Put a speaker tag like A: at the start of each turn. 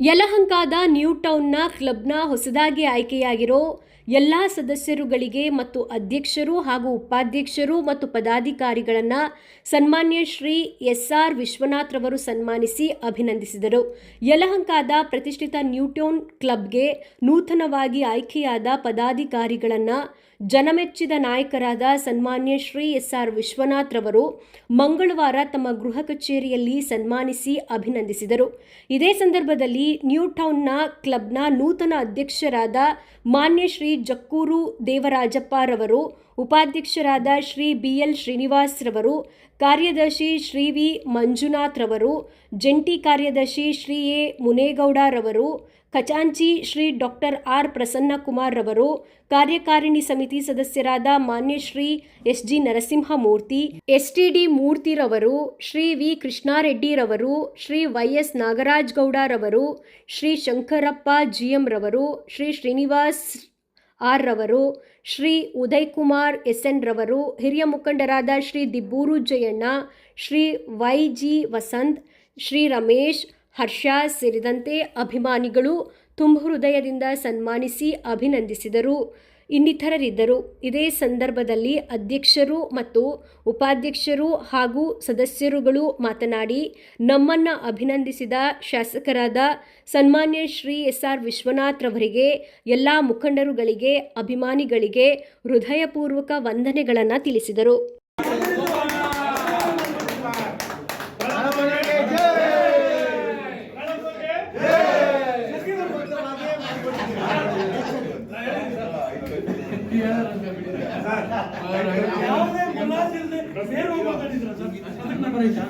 A: ಯಲಹಂಕದ new ಟೌನ್ನ ಕ್ಲಬ್ನ ಹೊಸದಾಗಿ ಆಯ್ಕೆಯಾಗಿರೋ ಎಲ್ಲ ಸದಸ್ಯರುಗಳಿಗೆ ಮತ್ತು ಅಧ್ಯಕ್ಷರು ಹಾಗೂ ಉಪಾಧ್ಯಕ್ಷರು ಮತ್ತು ಪದಾಧಿಕಾರಿಗಳನ್ನು ಸನ್ಮಾನ್ಯ ಶ್ರೀ ಎಸ್ ಆರ್ ವಿಶ್ವನಾಥ್ ರವರು ಸನ್ಮಾನಿಸಿ ಅಭಿನಂದಿಸಿದರು. ಯಲಹಂಕಾದ ಪ್ರತಿಷ್ಠಿತ ನ್ಯೂಟೌನ್ ಕ್ಲಬ್ಗೆ ನೂತನವಾಗಿ ಆಯ್ಕೆಯಾದ ಪದಾಧಿಕಾರಿಗಳನ್ನು ಜನಮೆಚ್ಚಿದ ನಾಯಕರಾದ ಸನ್ಮಾನ್ಯ ಶ್ರೀ ಎಸ್ ಆರ್ ವಿಶ್ವನಾಥ್ ರವರು ಮಂಗಳವಾರ ತಮ್ಮ ಗೃಹ ಕಚೇರಿಯಲ್ಲಿ ಸನ್ಮಾನಿಸಿ ಅಭಿನಂದಿಸಿದರು. ಇದೇ ಸಂದರ್ಭದಲ್ಲಿ ನ್ಯೂ ಟೌನ್ನ ಕ್ಲಬ್ನ ನೂತನ ಅಧ್ಯಕ್ಷರಾದ ಮಾನ್ಯ ಶ್ರೀ ಜಕ್ಕೂರು ದೇವರಾಜಪ್ಪ ರವರು ಉಪಾಧ್ಯಕ್ಷರಾದ ಶ್ರೀ ಬಿ ಎಲ್ ಶ್ರೀನಿವಾಸ್ ರವರು ಕಾರ್ಯದರ್ಶಿ ಶ್ರೀ ವಿ ಮಂಜುನಾಥ್ ರವರು ಜಂಟಿ ಕಾರ್ಯದರ್ಶಿ ಶ್ರೀ ಎ ಮುನೇಗೌಡ ರವರು ಖಜಾಂಚಿ ಶ್ರೀ ಡಾಕ್ಟರ್ ಆರ್ ಪ್ರಸನ್ನಕುಮಾರ್ರವರು, ಕಾರ್ಯಕಾರಿಣಿ ಸಮಿತಿ ಸದಸ್ಯರಾದ ಮಾನ್ಯ Shri S G Narasimhamurthy, S T D ಮೂರ್ತಿರವರು, Shri V ಕೃಷ್ಣಾರೆಡ್ಡಿರವರು, ಶ್ರೀ ವೈ ಎಸ್ ನಾಗರಾಜ್ ಗೌಡರವರು, ಶ್ರೀ ಶಂಕರಪ್ಪ ಜಿ ಎಂ ರವರು ಶ್ರೀ ಶ್ರೀನಿವಾಸ್ ಆರ್ ರವರು, ಶ್ರೀ ಉದಯ್ ಕುಮಾರ್ ಎಸ್ ಎನ್ ರವರು, ಹಿರಿಯ ಮುಖಂಡರಾದ ಶ್ರೀ ದಿಬ್ಬೂರು ಜಯಣ್ಣ, ಶ್ರೀ ವೈ ಜಿ ವಸಂತ್, ಶ್ರೀ ರಮೇಶ್, ಹರ್ಷ ಸೇರಿದಂತೆ ಅಭಿಮಾನಿಗಳು ತುಂಬ ಹೃದಯದಿಂದ ಸನ್ಮಾನಿಸಿ ಅಭಿನಂದಿಸಿದರು. ಇನ್ನಿತರರಿದ್ದರು ಇದೇ ಸಂದರ್ಭದಲ್ಲಿ ಅಧ್ಯಕ್ಷರು ಮತ್ತು ಉಪಾಧ್ಯಕ್ಷರು ಹಾಗೂ ಸದಸ್ಯರುಗಳು ಮಾತನಾಡಿ, ನಮ್ಮನ್ನು ಅಭಿನಂದಿಸಿದ ಶಾಸಕರಾದ ಸನ್ಮಾನ್ಯ ಶ್ರೀ ಎಸ್ ಆರ್ ವಿಶ್ವನಾಥ್ ರವರಿಗೆ, ಎಲ್ಲ ಮುಖಂಡರುಗಳಿಗೆ, ಅಭಿಮಾನಿಗಳಿಗೆ ಹೃದಯಪೂರ್ವಕ ವಂದನೆಗಳನ್ನು ತಿಳಿಸಿದರು.
B: ಯಾವುದೇ ಮುಲಾಜಿಲ್ದೆ ನೇರ ಹೋಗಿ ಮಾತಾಡಿದ್ರ ಸರ್. ಅದಕ್ಕೆ ನಂಬರ್ ಐತಾ